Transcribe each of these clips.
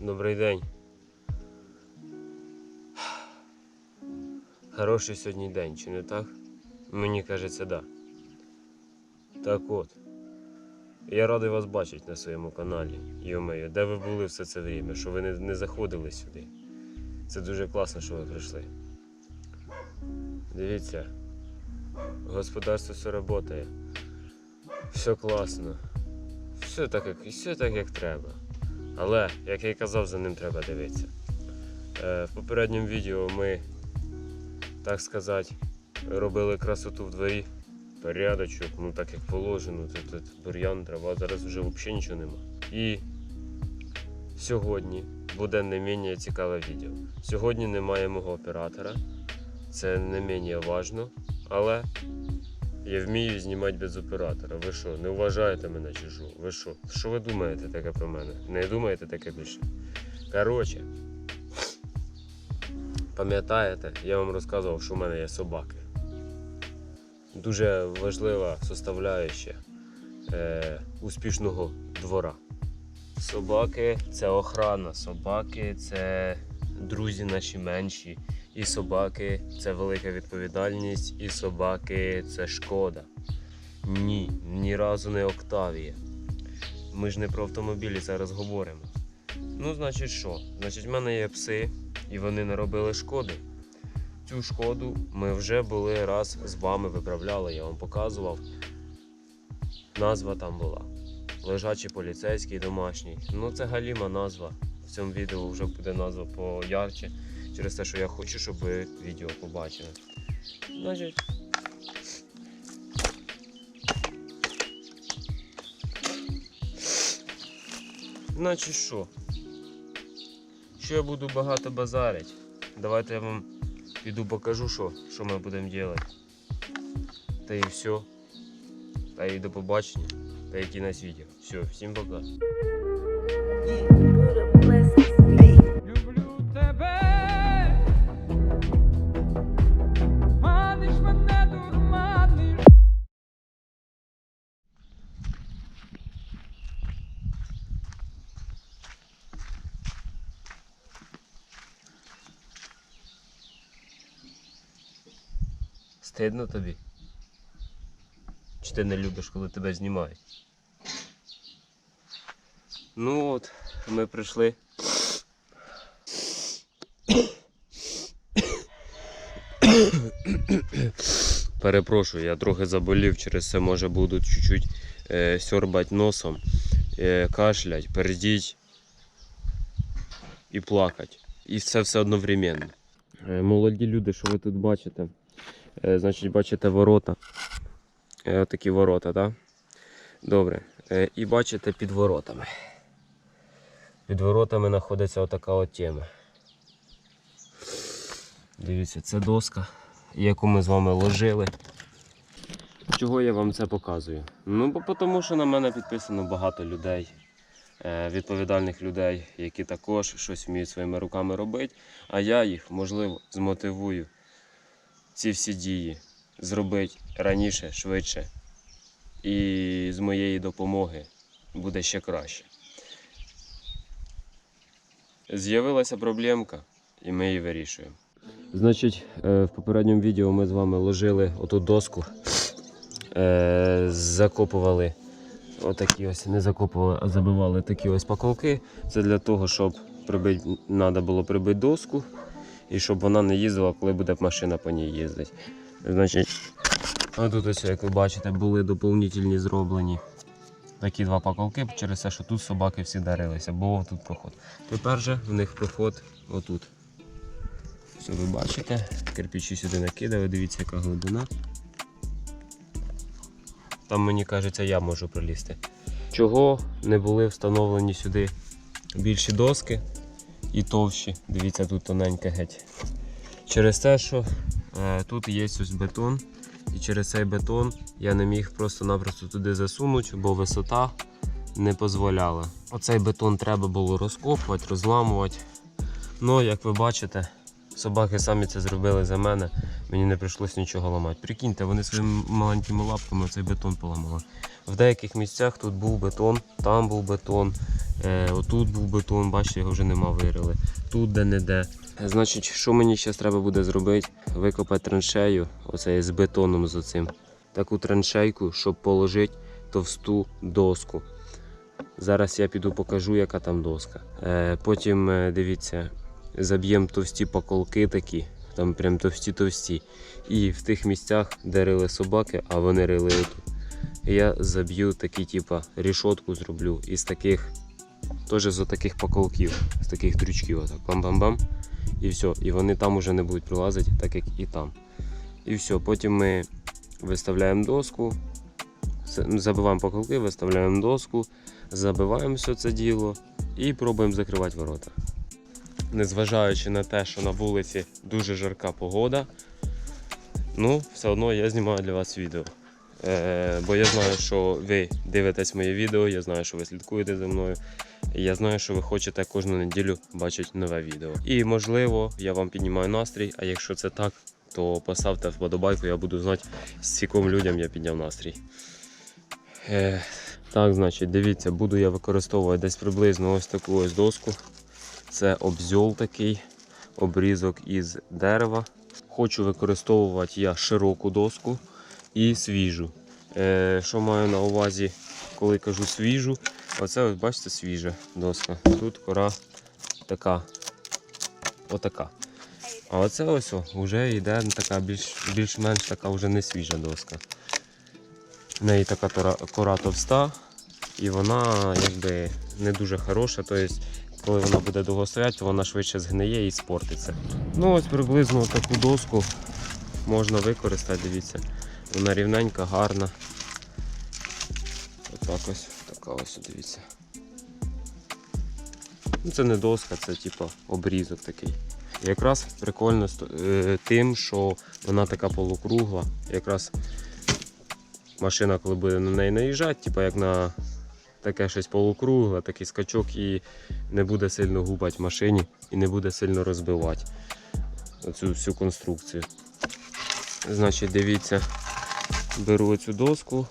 Добрий день. Хороший сьогодні день, чи не так? Мені кажеться, да. Так от. Я радий вас бачити на своєму каналі. Йомею, де ви були все це время, що ви не, не заходили сюди. Це дуже класно, що ви прийшли. Дивіться, господарство все працює. Все класно. Все так, як, все так, як треба. Але, як я й казав, за ним треба дивитися. Е, в попередньому відео ми, так сказати, робили красоту в дворі. Порядочок, ну так як положено, тут, тут бур'ян, трава, зараз вже взагалі нічого нема. І сьогодні буде не менш цікаве відео. Сьогодні немає мого оператора, це не менш важно, але я вмію знімати без оператора. Ви що, не вважаєте мене чи що? Ви що? Що ви думаєте таке про мене? Не думаєте таке більше? Коротше, пам'ятаєте, я вам розказував, що в мене є собаки. Дуже важлива составляюча е, успішного двора. Собаки це охрана, собаки це друзі наші менші. І собаки це велика відповідальність, і собаки це шкода. Ні, ні разу не Октавія. Ми ж не про автомобілі зараз говоримо. Ну, значить, що? Значить, в мене є пси, і вони не робили шкоди. Цю шкоду ми вже були раз з вами виправляли, я вам показував. Назва там була. Лежачий поліцейський домашній. Ну, це галіма назва. В цьому відео вже буде назва поярче через те, що я хочу, щоб ви відео побачили. Значить. Значить що? Що я буду багато базарить? Давайте я вам піду покажу, що, що ми будемо робити. Та і все. Та і до побачення. Та і кінець відео. Все, всім пока. Стидно тобі? Чи ти не любиш, коли тебе знімають? Ну от, ми прийшли. Перепрошую, я трохи заболів, через це може буду чуть-чуть е, сьорбати носом, е, кашлять, пердіть і плакати. І це все одновременно. Е, молоді люди, що ви тут бачите? Е, значить, бачите ворота. Е, такі ворота, так? Добре. Е, і бачите під воротами. Під воротами знаходиться отака от тема. Дивіться, це доска, яку ми з вами ложили. Чого я вам це показую? Ну, бо тому що на мене підписано багато людей, відповідальних людей, які також щось вміють своїми руками робити, а я їх, можливо, змотивую ці всі дії зробити раніше, швидше. І з моєї допомоги буде ще краще. З'явилася проблемка, і ми її вирішуємо. Значить, е, в попередньому відео ми з вами ложили оту доску, е, закопували отакі ось, не закопували, а забивали такі ось паколки. Це для того, щоб прибити, треба було прибити доску і щоб вона не їздила, коли буде машина по ній їздити. Значить, тут ось, як ви бачите, були доповнительні зроблені такі два паколки через те, що тут собаки всі дарилися, був тут проход. Тепер же в них проход отут. Все ви бачите, кирпичі сюди накидали, дивіться, яка глибина. Там мені кажеться, я можу пролізти. Чого не були встановлені сюди більші доски і товщі. Дивіться, тут тоненьке геть. Через те, що е, тут є ось бетон, і через цей бетон я не міг просто-напросто туди засунути, бо висота не дозволяла. Оцей бетон треба було розкопувати, розламувати. Ну, як ви бачите, собаки самі це зробили за мене. Мені не прийшлось нічого ламати. Прикиньте, вони своїми маленькими лапками цей бетон поламали. В деяких місцях тут був бетон, там був бетон. Е, отут був бетон, бачите, його вже нема вирили. Тут де-не-де. Значить, що мені зараз треба буде зробити? Викопати траншею, оце з бетоном з оцим. Таку траншейку, щоб положити товсту доску. Зараз я піду покажу, яка там доска. Е, потім е, дивіться, заб'ємо товсті поколки такі, там прям товсті-товсті. І в тих місцях, де рили собаки, а вони рили отут. Я заб'ю такі, типа, рішотку зроблю із таких, теж з таких поколків, з таких дрючків. Отак. Бам-бам-бам. І все. І вони там уже не будуть пролазити, так як і там. І все. Потім ми виставляємо доску, забиваємо поколки, виставляємо доску, забиваємо все це діло і пробуємо закривати ворота. Незважаючи на те, що на вулиці дуже жарка погода, ну, все одно я знімаю для вас відео. Е, бо я знаю, що ви дивитесь моє відео, я знаю, що ви слідкуєте за мною. Я знаю, що ви хочете кожну неділю бачити нове відео. І можливо, я вам піднімаю настрій, а якщо це так, то поставте вподобайку, я буду знати, з ціком людям я підняв настрій. Е, так, значить, дивіться, буду я використовувати десь приблизно ось таку ось доску. Це обзьол такий, обрізок із дерева. Хочу використовувати я широку доску і свіжу. Е, що маю на увазі, коли кажу свіжу? Оце ось бачите свіжа доска. Тут кора така. Отака. А оце ось вже йде така більш, більш-менш така вже не свіжа доска. В неї така кора товста, і вона якби не дуже хороша. Тобто, коли вона буде довго стояти, то вона швидше згниє і спортиться. Ну ось приблизно таку доску можна використати, дивіться. Вона рівненька, гарна. Отак ось, така ось, дивіться. Ну, це не доска, це типу обрізок такий. Якраз прикольно е, тим, що вона така полукругла. Якраз машина, коли буде на неї наїжджати, типу як на таке щось полукругле, такий скачок і не буде сильно губати в машині і не буде сильно розбивати цю всю конструкцію. Значить, дивіться, беру цю доску,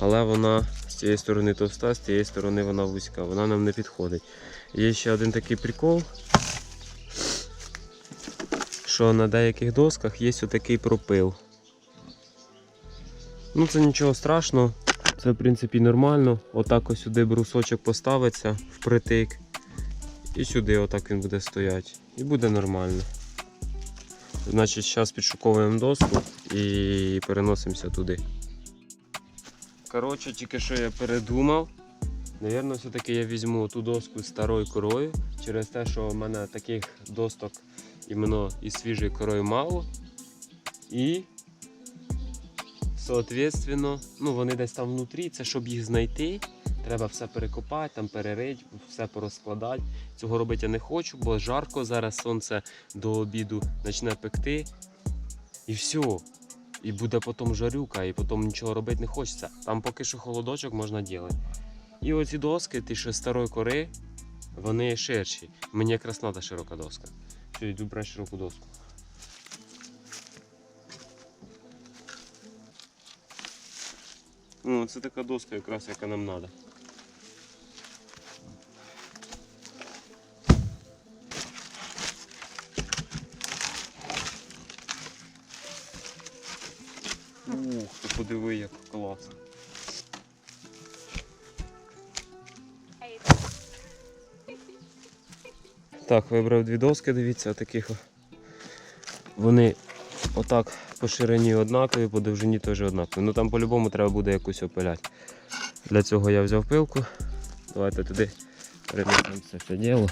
але вона з цієї сторони товста, з цієї сторони вона вузька, вона нам не підходить. Є ще один такий прикол, що на деяких досках є отакий пропил. Ну це нічого страшного, це в принципі нормально. Отак ось сюди брусочок поставиться впритик. І сюди отак він буде стояти. І буде нормально. Значить, зараз підшуковуємо доску і переносимося туди. Коротше, тільки що я передумав. Навірно, все-таки я візьму ту доску з старою корою через те, що в мене таких досток іменно із свіжою корою мало. І, соответственно, ну вони десь там внутрі, це щоб їх знайти. Треба все перекопати, там перерити, все порозкладати. Цього робити я не хочу, бо жарко, зараз сонце до обіду почне пекти. І все. І буде потім жарюка, і потім нічого робити не хочеться. Там поки що холодочок можна робити. І оці доски, ті, з старої кори, вони ширші. Мені якраз треба широка доска. Все, йду брати широку доску. Ну, це така доска, якраз яка нам треба. Подиви, як класно. Так, вибрав дві доски, дивіться, таких. Вони отак по ширині однакові, по довжині теж однакові. Ну там по-любому треба буде якусь опиляти. Для цього я взяв пилку. Давайте туди перенесемо це все діло.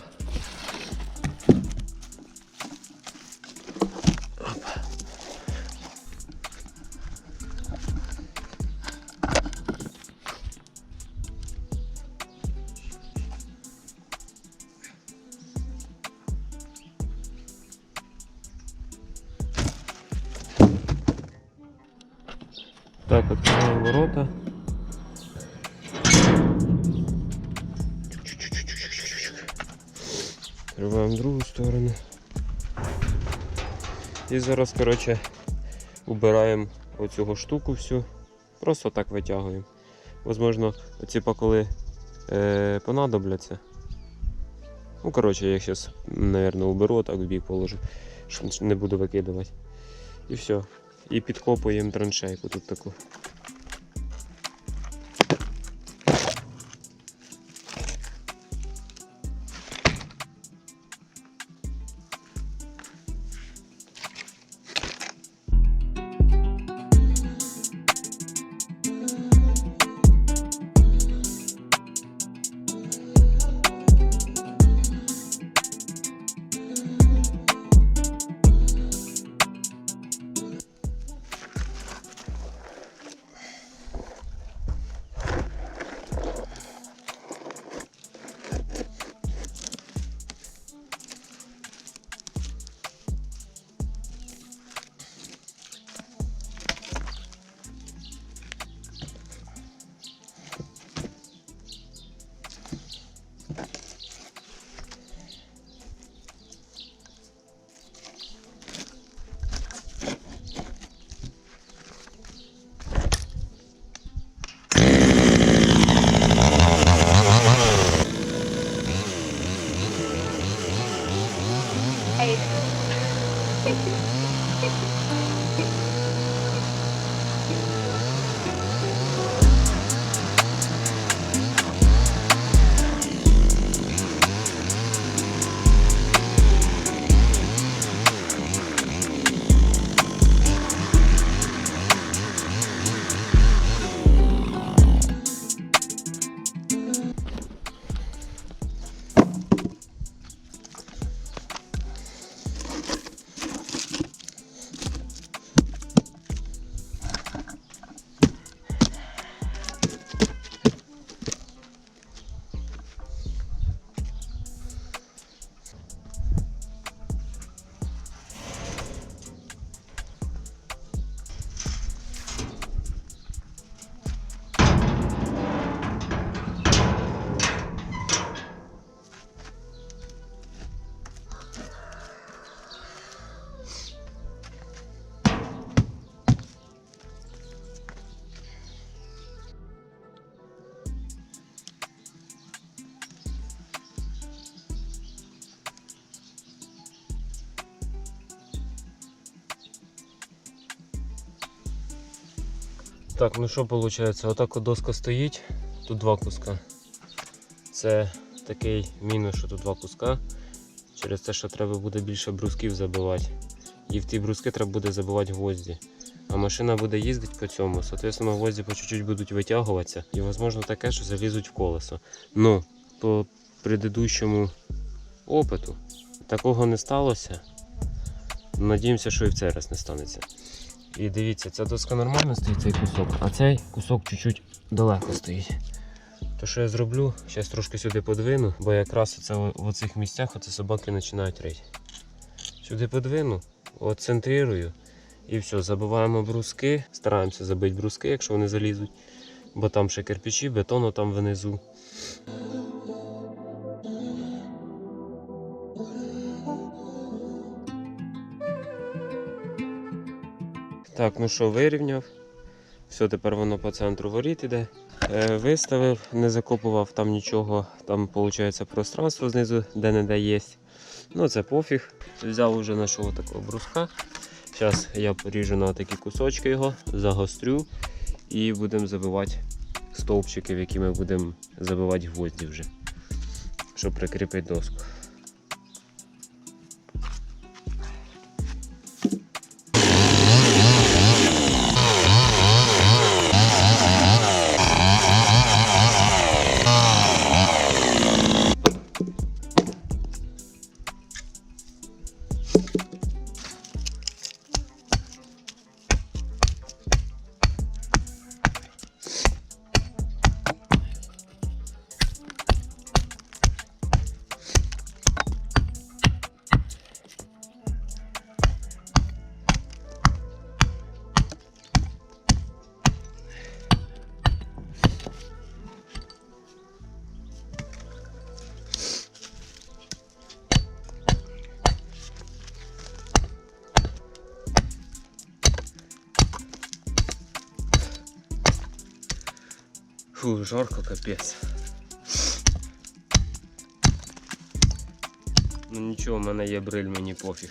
Зараз, коротше, убираємо оцю штуку всю. Просто так витягуємо. Возможно, оці поколи е, понадобляться. Ну, коротше, я зараз, мабуть, уберу, так в бік положу, щоб не буду викидувати. І все. І підкопуємо траншейку тут таку. Так, ну що виходить? Отак от доска стоїть, тут два куска. Це такий мінус, що тут два куска. Через те, що треба буде більше брусків забивати. І в ті бруски треба буде забивати гвозді. А машина буде їздити по цьому, соответственно, гвозді по чуть-чуть будуть витягуватися. І можливо таке, що залізуть в колесо. Ну, по предыдущому опиту такого не сталося. Надіємося, що і в цей раз не станеться. І дивіться, ця доска нормально стоїть цей кусок, а цей кусок чуть-чуть далеко стоїть. То що я зроблю? Зараз трошки сюди подвину, бо якраз оце в оцих місцях оце собаки починають рити. Сюди подвину, отцентрирую і все, забиваємо бруски, стараємося забити бруски, якщо вони залізуть, бо там ще кирпичі, бетону там внизу. Так, ну що, вирівняв. Все, тепер воно по центру воріт іде. Е, виставив, не закопував там нічого. Там виходить пространство знизу, де не де є. Ну це пофіг. Взяв уже нашого такого бруска. Зараз я поріжу на такі кусочки його, загострю і будемо забивати стовпчики, в які ми будемо забивати гвозді вже, щоб прикріпити доску. Фу, жарко капец. Ну ничего, в мене є бриль, не пофіг.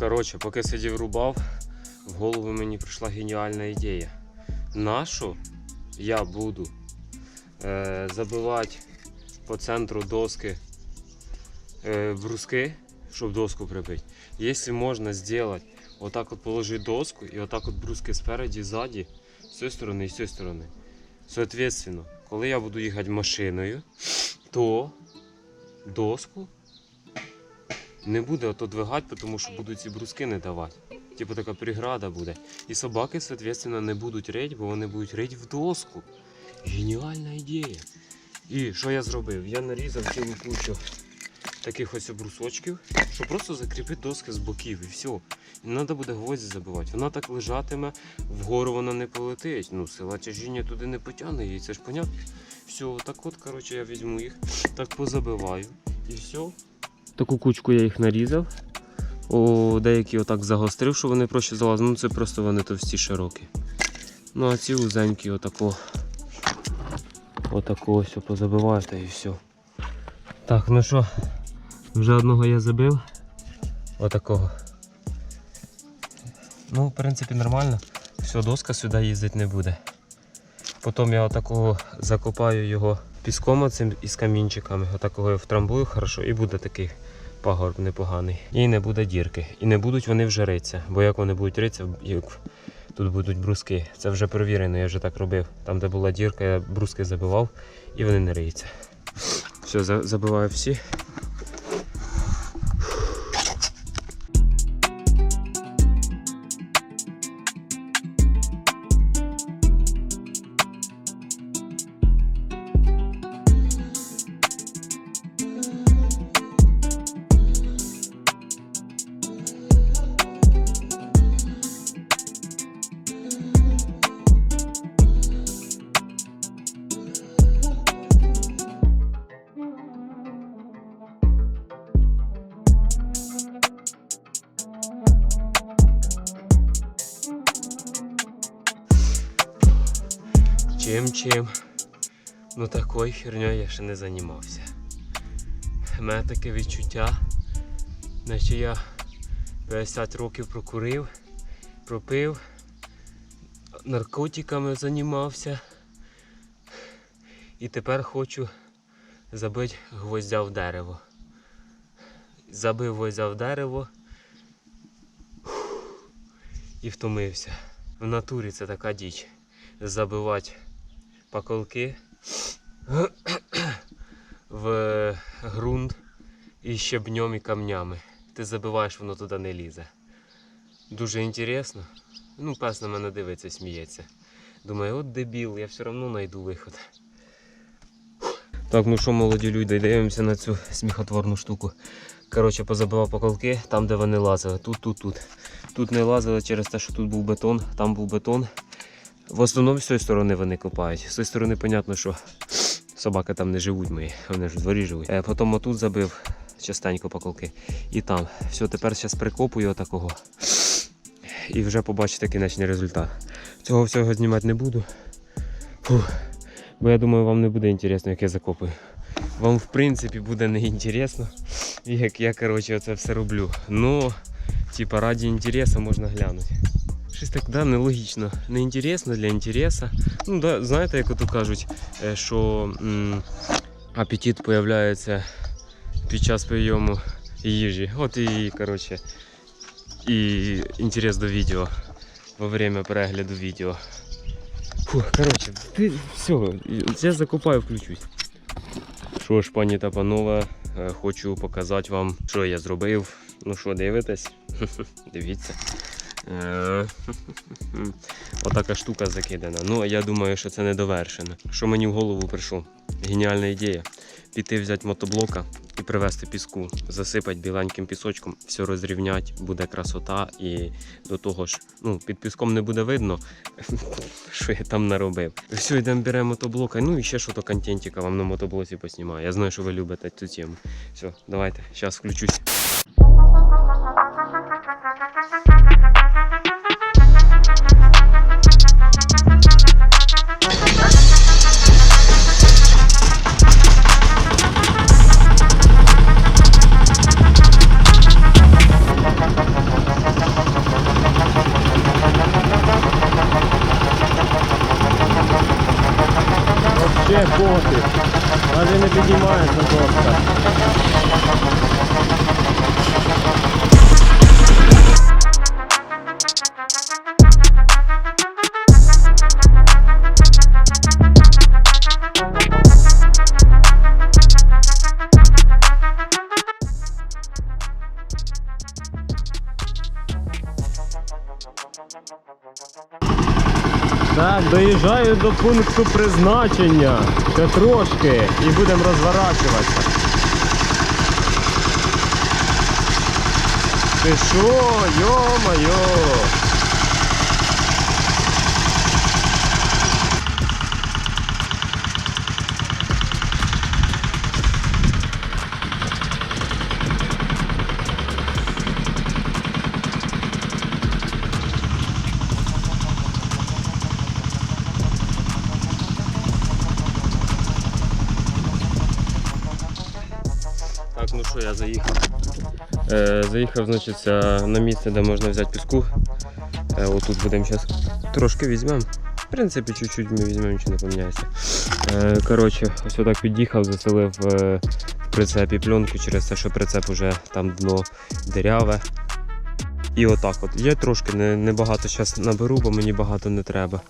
Коротше, поки сидів рубав, в голову мені прийшла геніальна ідея. Нашу я буду е, забивати по центру доски е, бруски, щоб доску прибити. Якщо можна зробити, отак от положити доску і отак от бруски спереді, ззаді, з цієї сторони і з цієї сторони. Соответственно, коли я буду їхати машиною, то доску не буде ото двигати, тому що будуть ці бруски не давати. Типу така преграда буде. І собаки, соответственно, не будуть рить, бо вони будуть рить в доску. Геніальна ідея. І що я зробив? Я нарізав цілу кучу таких ось брусочків, щоб просто закріпити доски з боків і все. І треба буде гвозді забивати. Вона так лежатиме, вгору вона не полетить. Ну, сила тяжіння туди не потягне її, це ж понятно. Все, так от, коротше, я візьму їх, так позабиваю і все. Таку кучку я їх нарізав. О, деякі отак загострив, що вони проще залазили. Ну це просто вони товсті широкі. Ну а ці узенькі отако. Отако ось позабиваю і все. Так, ну що, вже одного я забив. Отакого. Ну, в принципі, нормально. Все, доска сюди їздити не буде. Потім я отакого закопаю його піском оцим із камінчиками. Отакого я втрамбую хорошо і буде такий пагорб непоганий. І не буде дірки. І не будуть вони вже ритися. Бо як вони будуть ритися, тут будуть бруски. Це вже перевірено, я вже так робив. Там, де була дірка, я бруски забивав і вони не риються. Все, забиваю всі. Чим. Ну такою херньою я ще не займався. У мене таке відчуття, наче я 50 років прокурив, пропив, наркотиками займався. І тепер хочу забити гвоздя в дерево. Забив гвоздя в дерево і втомився. В натурі це така діч. Забивати поколки в ґрунт і щебнем і камнями. Ти забиваєш, воно туди не лізе. Дуже інтересно. Ну, пес на мене дивиться, сміється. Думаю, от дебіл, я все одно знайду виход. Так, ну що, молоді люди, дивимося на цю сміхотворну штуку. Коротше, позабивав поколки там, де вони лазили. Тут, тут, тут. Тут не лазили через те, що тут був бетон, там був бетон. В основному з цієї сторони вони копають. З цієї сторони, понятно, що собаки там не живуть мої, вони ж в дворі живуть. Е, Потім отут забив частенько поколки. І там. Все, тепер зараз прикопую отакого. І вже побачите кінечний результат. Цього всього знімати не буду. Фух. Бо я думаю, вам не буде інтересно, як я закопую. Вам в принципі буде не інтересно, як я коротше, оце все роблю. Ну, типа раді інтересу можна глянути. Щось так да, нелогічно. Не інтересно для інтересу. Ну, да, знаєте, як ото кажуть, е, що м, апетит появляється під час прийому їжі. От і, коротше, і інтерес до відео во время перегляду відео. Фух, коротше, ти все, я закопаю, включусь. Що ж, пані та панове, е, хочу показати вам, що я зробив. Ну що, дивитесь? Дивіться. Е, Отака штука закидана. Ну, я думаю, що це не довершено. Що мені в голову прийшло? Геніальна ідея. Піти взяти мотоблока і привезти піску, засипати біленьким пісочком, все розрівнять, буде красота, і до того ж, ну, під піском не буде видно, що я там наробив. Все, йдемо беремо мотоблока. Ну і ще що то контентика вам на мотоблоці поснімаю. Я знаю, що ви любите цю тему. Все, давайте, зараз включусь. До пункту призначення. Ще трошки і будемо розворачуватися. Ти що! Так, заїхав, значить, е, на місце, де можна взяти піску. Е, отут будемо зараз трошки візьмемо. В принципі, чуть-чуть ми візьмемо, нічого не поміняється. Е, коротше, ось отак під'їхав, заселив в прицепі пленку через те, що прицеп уже там дно диряве. І отак от. Я трошки не, небагато зараз наберу, бо мені багато не треба.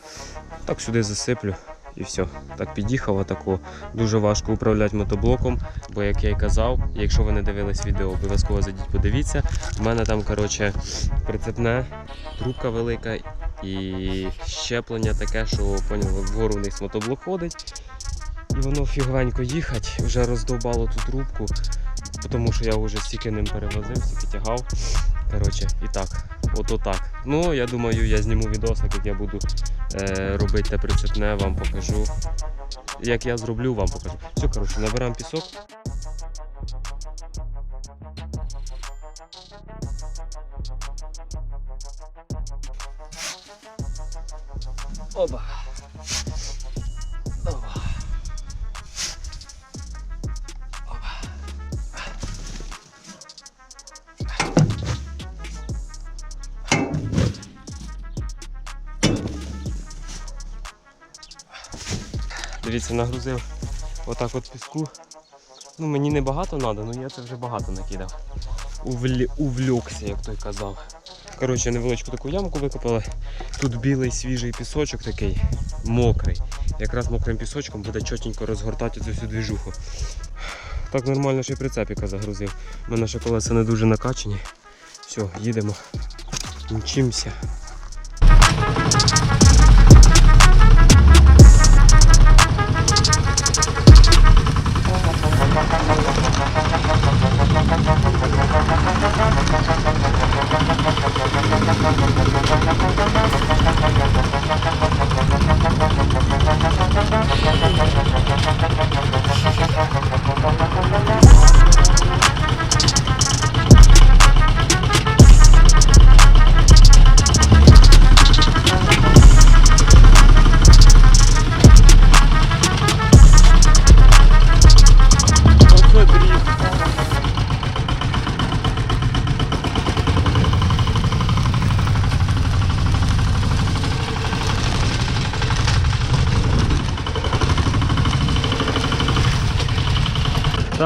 Так сюди засиплю і все. Так під'їхав отако. Дуже важко управляти мотоблоком, бо як я й казав, якщо ви не дивились відео, обов'язково зайдіть, подивіться. У мене там, коротше, прицепне, трубка велика і щеплення таке, що поняли, вгору них мотоблок ходить. І воно фігвенько їхать, вже роздовбало ту трубку, тому що я вже стільки ним перевозив, стільки тягав. Коротше, і так, ото так. Ну, я думаю, я зніму відосик, як я буду е, робити те прицепне, вам покажу. Як я зроблю, вам покажу. Все, коротше, набираємо пісок. Оба. Дивіться, нагрузив отак от піску. Ну, мені не багато треба, але я це вже багато накидав. Увлі... Увлюкся, як той казав. Коротше, невеличку таку ямку викопали. Тут білий свіжий пісочок такий, мокрий. Якраз мокрим пісочком буде чотенько розгортати цю всю двіжуху. Так нормально ще й прицепіка загрузив. У мене ще колеса не дуже накачані. Все, їдемо. Мчимося.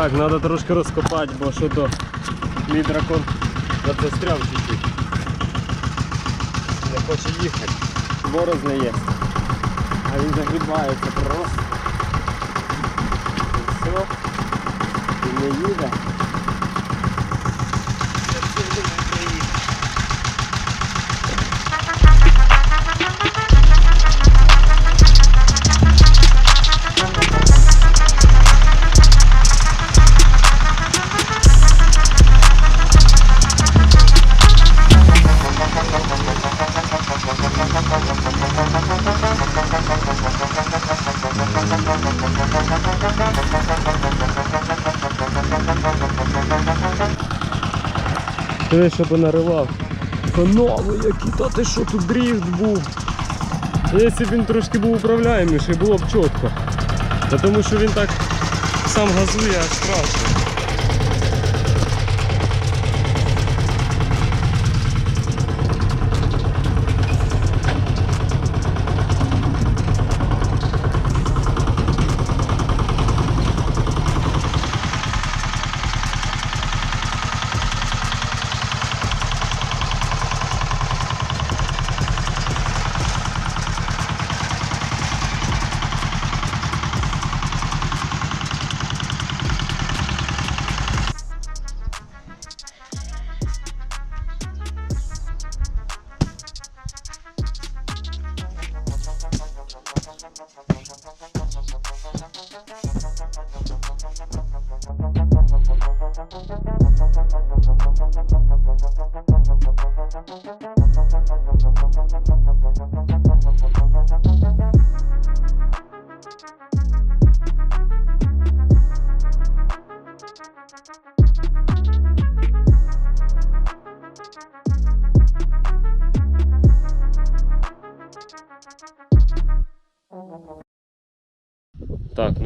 Так, треба трошки розкопати, бо що то мій дракон застряв чуть-чуть. Не хоче їхати. Борозне є. А він загрібається просто. І все. І не їде. Ти що понаривав. Канави які, та ти що тут дріфт був. Якщо б він трошки був управляєміший, було б чітко. Та тому що він так сам газує, аж страшно.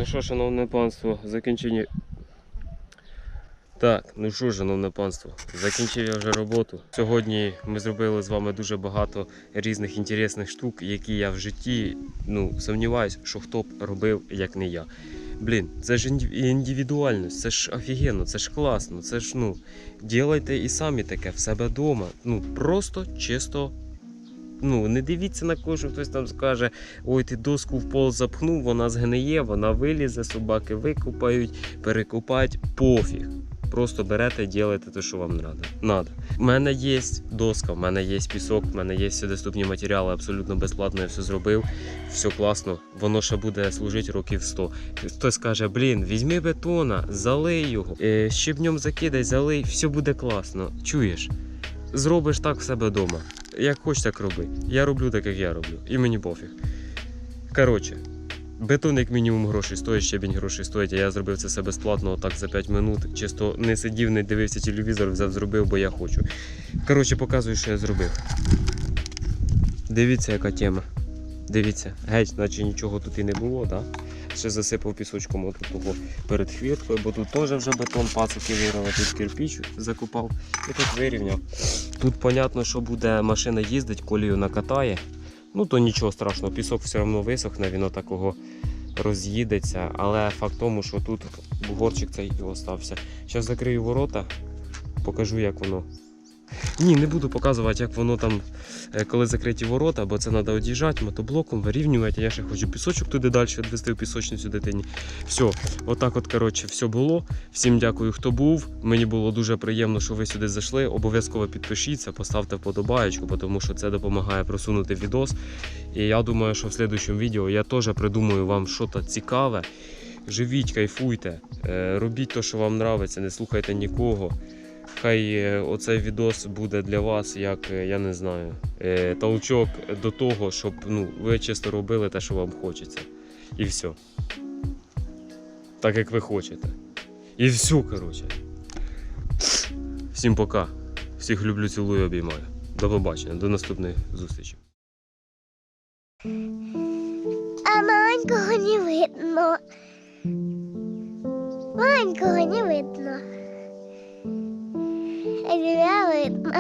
Що, шановне панство, закінчені. Так, ну що, шановне панство, закінчив я вже роботу. Сьогодні ми зробили з вами дуже багато різних інтересних штук, які я в житті ну, сумніваюсь, що хто б робив, як не я. Блін, це ж індивідуальність, це ж офігенно, це ж класно, це ж ну, ділайте і самі таке в себе вдома. Ну, просто чисто. Ну, не дивіться на кого, що хтось там скаже, ой, ти доску в пол запхнув, вона згниє, вона вилізе, собаки викупають, перекупають, пофіг. Просто берете і ділите те, що вам треба. У мене є доска, в мене є пісок, в мене є всі доступні матеріали, абсолютно безплатно я все зробив. Все класно, воно ще буде служити років 100. Хтось скаже, блін, візьми бетона, залий його, е, щебнем закидай, залий, все буде класно. Чуєш? Зробиш так в себе вдома. Як хочеш, так роби. Я роблю так, як я роблю. І мені пофіг. Коротше, бетон як мінімум грошей стоїть, щебінь грошей стоїть, а я зробив це все безплатно, отак за 5 минут. Чисто не сидів, не дивився телевізор, взяв, зробив, бо я хочу. Коротше, показую, що я зробив. Дивіться, яка тема. Дивіться, геть, наче нічого тут і не було, так? Да? Ще засипав пісочком отут того перед хвірткою, бо тут теж вже бетон пацики вирили, тут кирпіч закупав і тут вирівняв. Тут понятно, що буде машина їздить, колію накатає. Ну то нічого страшного, пісок все одно висохне, він такого роз'їдеться. Але факт тому, що тут бугорчик цей і остався. Зараз закрию ворота, покажу, як воно. Ні, не буду показувати, як воно там, е, коли закриті ворота, бо це треба од'їжджати мотоблоком, вирівнювати. Я ще хочу пісочок туди далі відвести в пісочницю дитині. Все, отак от, коротше, все було. Всім дякую, хто був. Мені було дуже приємно, що ви сюди зайшли. Обов'язково підпишіться, поставте вподобаєчку, тому що це допомагає просунути відос. І я думаю, що в слідчому відео я теж придумаю вам щось цікаве. Живіть, кайфуйте, е, робіть те, що вам подобається, не слухайте нікого. Хай е, оцей відос буде для вас, як е, я не знаю, е, толчок до того, щоб ну, ви чисто робили те, що вам хочеться. І все. Так як ви хочете. І все, коротше. Всім пока. Всіх люблю, цілую, обіймаю. До побачення, до наступної зустрічі. А маленького не видно. Маленького не видно. А тебя видно.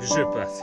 Біжи, пес.